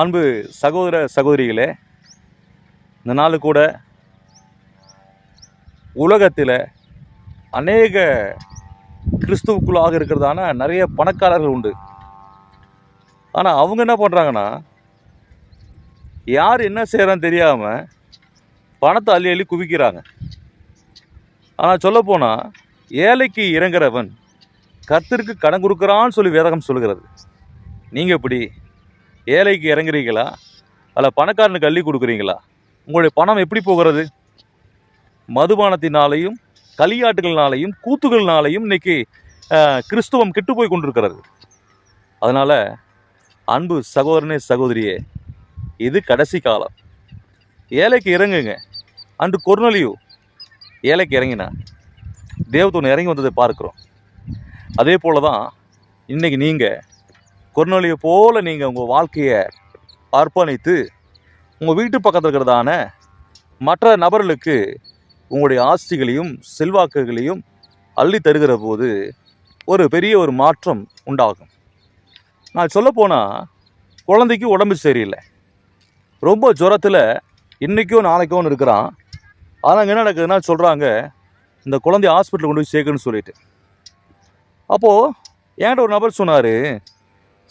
அன்பு சகோதர சகோதரிகளே இந்த நாள் கூட உலகத்தில் அநேக கிறிஸ்துவுக்குள்ளாக இருக்கிறதான நிறைய பணக்காரர்கள் உண்டு. ஆனால் அவங்க என்ன பண்ணுறாங்கன்னா யார் என்ன செய்கிறான்னு தெரியாமல் பணத்தை அள்ளி அள்ளி குவிக்கிறாங்க. ஆனால் சொல்லப்போனால் ஏழைக்கு இறங்குறவன் கத்திற்கு கடன் கொடுக்குறான்னு சொல்லி வேதகம் சொல்கிறது நீங்கள் எப்படி ஏழைக்கு இறங்குறீங்களா? அல்ல பணக்காரனுக்கு அள்ளி கொடுக்குறீங்களா? உங்களுடைய பணம் எப்படி போகிறது? மதுபானத்தினாலையும் களியாட்டுகள்னாலையும் கூத்துகள்னாலையும் இன்னைக்கு கிறிஸ்துவம் கெட்டு போய் கொண்டிருக்கிறது. அதனால் அன்பு சகோதரனே சகோதரியே இது கடைசி காலம். ஏழைக்கு இறங்குங்க. அன்று கொர்னலியோ ஏழைக்கு இறங்கினா தேவத்தோன் இறங்கி வந்ததை பார்க்குறோம். அதே போல தான் இன்றைக்கி நீங்கள் கொர்னலியை போல் நீங்கள் உங்கள் வாழ்க்கையை அர்ப்பணித்து உங்கள் வீட்டு பக்கத்தில் இருக்கிறதான மற்ற நபர்களுக்கு உங்களுடைய ஆஸ்திகளையும் செல்வாக்குகளையும் அள்ளி தருகிற போது ஒரு பெரிய ஒரு மாற்றம் உண்டாகும். நான் சொல்லப்போனால் குழந்தைக்கு உடம்பு சரியில்லை. ரொம்ப ஜுரத்தில் இன்றைக்கோ நாளைக்கோன்னு இருக்கிறான். ஆனால் அங்கே என்ன நடக்குதுன்னா சொல்கிறாங்க இந்த குழந்தைய ஹாஸ்பிட்டல் கொண்டு போய் சேர்க்கணும்னு சொல்லிட்டு. அப்போது என்கிட்ட ஒரு நபர் சொன்னார்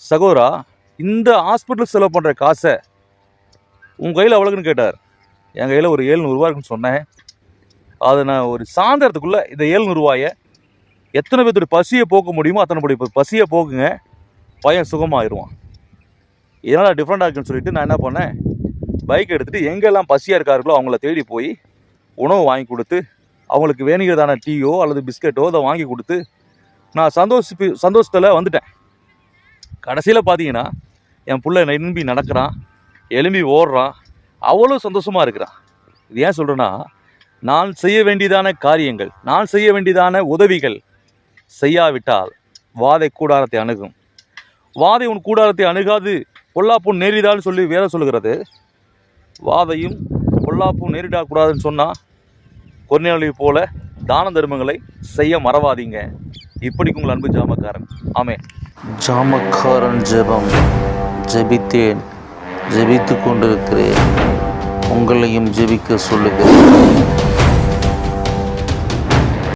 சகோதரா இந்த ஹாஸ்பிட்டல் செலவு பண்ணுற காசை உன் கையில் அவ்வளோக்குன்னு கேட்டார். என் கையில் ஒரு ஏழ்நூறுவா இருக்குன்னு சொன்னேன். அதை நான் ஒரு சாயந்தரத்துக்குள்ளே இந்த ஏழ்நூறுவாயை எத்தனை பேர்த்துடைய பசியை போக்க முடியுமோ அத்தனை படி பசியை போக்குங்க. பையன் சுகமாயிருவான். இதனால் டிஃப்ரெண்ட்டாக இருக்குன்னு சொல்லிட்டு நான் என்ன பண்ணேன்? பைக் எடுத்துகிட்டு எங்கெல்லாம் பசியாக இருக்கார்களோ அவங்கள தேடி போய் உணவு வாங்கி கொடுத்து அவங்களுக்கு வேணுங்கிறதான டீயோ அல்லது பிஸ்கட்டோ அதை வாங்கி கொடுத்து நான் சந்தோஷி சந்தோஷத்தில் வந்துட்டேன். கடைசியில் பார்த்தீங்கன்னா என் பிள்ளை நிரம்பி நடக்கிறான் எலும்பி ஓடுறான் அவ்வளோ சந்தோஷமாக இருக்கிறான். இது ஏன் சொல்கிறேன்னா நான் செய்ய வேண்டியதான காரியங்கள் நான் செய்ய வேண்டியதான உதவிகள் செய்யாவிட்டால் வாதை கூடாரத்தை அணுகும். வாதை உன் கூடாரத்தை அணுகாது பொல்லாப்பும் நேரிடான்னு சொல்லி வேற சொல்லுகிறது. வாதையும் பொல்லாப்பும் நேரிடக்கூடாதுன்னு சொன்னால் கொர்நேலி போல தான தர்மங்களை செய்ய மறவாதீங்க. இப்படிக்கு உங்கள் அன்பு ஜாமக்காரன். ஆமென். ஜாமக்காரன் ஜெபம் ஜெபித்தேன் ஜெபித்து கொண்டிருக்கிறேன். உங்களையும் ஜெபிக்க சொல்லுகிறேன்.